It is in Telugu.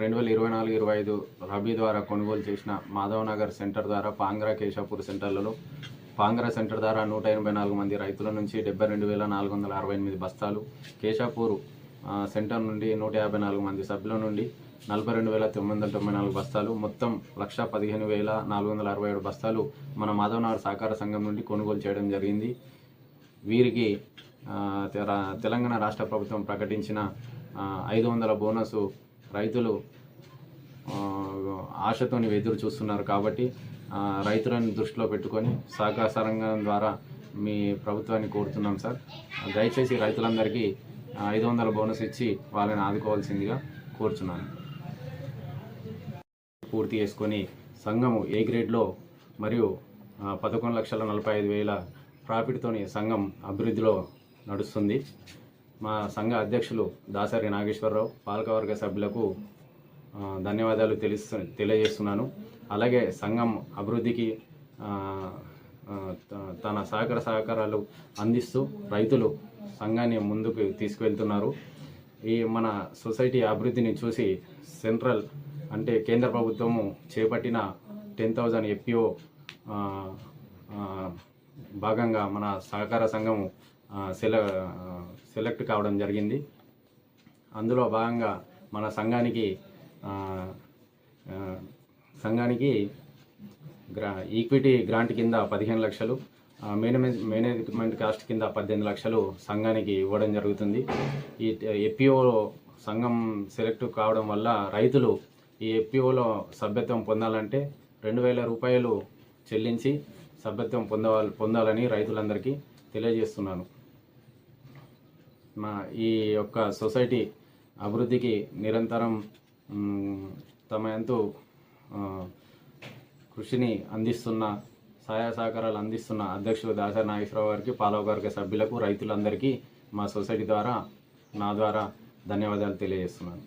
రెండు వేల ఇరవై నాలుగు ఇరవై ఐదు రబీ ద్వారా కొనుగోలు చేసిన మాధవ్ నగర్ సెంటర్ ద్వారా పాంగ్రా కేశాపూర్ సెంటర్లలో పాంగ్రా సెంటర్ ద్వారా నూట ఎనభై నాలుగు మంది రైతుల నుంచి డెబ్బై రెండు వేల నాలుగు వందల అరవై ఎనిమిది బస్తాలు కేశాపూర్ సెంటర్ నుండి నూట యాభై నాలుగు మంది సభ్యుల నుండి నలభై రెండు వేల తొమ్మిది వందల తొంభై నాలుగు బస్తాలు మొత్తం లక్ష పదిహేను వేల నాలుగు వందల అరవై ఏడు బస్తాలు మన మాధవనగర్ సహకార సంఘం నుండి కొనుగోలు చేయడం జరిగింది. వీరికి తెలంగాణ రాష్ట్ర ప్రభుత్వం ప్రకటించిన ఐదు వందల బోనసు రైతులు ఆశతోని ఎదురు చూస్తున్నారు కాబట్టి రైతులను దృష్టిలో పెట్టుకొని సహకార సంఘం ద్వారా మీ ప్రభుత్వాన్ని కోరుతున్నాం సార్. దయచేసి రైతులందరికీ ఐదు వందల బోనస్ ఇచ్చి వాళ్ళని ఆదుకోవాల్సిందిగా కోరుచున్నాను. పూర్తి చేసుకొని సంఘము ఏ గ్రేడ్లో మరియు పదకొండు లక్షల నలభై ఐదు వేల ప్రాఫిట్తోని సంఘం అభివృద్ధిలో నడుస్తుంది. మా సంఘ అధ్యక్షులు దాసరి నాగేశ్వరరావు పాలకవర్గ సభ్యులకు ధన్యవాదాలు తెలుసు తెలియజేస్తున్నాను. అలాగే సంఘం అభివృద్ధికి తన సహకార సహకారాలు అందిస్తూ రైతులు సంఘాన్ని ముందుకు తీసుకువెళ్తున్నారు. ఈ మన సొసైటీ అభివృద్ధిని చూసి సెంట్రల్ అంటే కేంద్ర ప్రభుత్వము చేపట్టిన టెన్ థౌజండ్ ఎఫ్పిఓ భాగంగా మన సహకార సంఘము సెల సెలెక్ట్ కావడం జరిగింది. అందులో భాగంగా మన సంఘానికి సంఘానికి గ్రా ఈక్విటీ గ్రాంట్ కింద పదిహేను లక్షలు మేనేజ్ మేనేజ్మెంట్ మేనేజ్మెంట్ కాస్ట్ కింద పద్దెనిమిది లక్షలు సంఘానికి ఇవ్వడం జరుగుతుంది. ఈ ఎఫ్పిఓ సంఘం సెలెక్ట్ కావడం వల్ల రైతులు ఈ ఎఫ్పిఓలో సభ్యత్వం పొందాలంటే రెండు వేల రూపాయలు చెల్లించి సభ్యత్వం పొందవాలి పొందాలని రైతులందరికీ తెలియజేస్తున్నాను. మా ఈ యొక్క సొసైటీ అభివృద్ధికి నిరంతరం తమ ఎంతో కృషిని అందిస్తున్న సహాయ సహకారాలు అందిస్తున్న అధ్యక్షుడు దాసరి నాగేశ్వరరావు గారికి పాలవవర్గ సభ్యులకు రైతులందరికీ మా సొసైటీ ద్వారా నా ద్వారా ధన్యవాదాలు తెలియజేస్తున్నాను.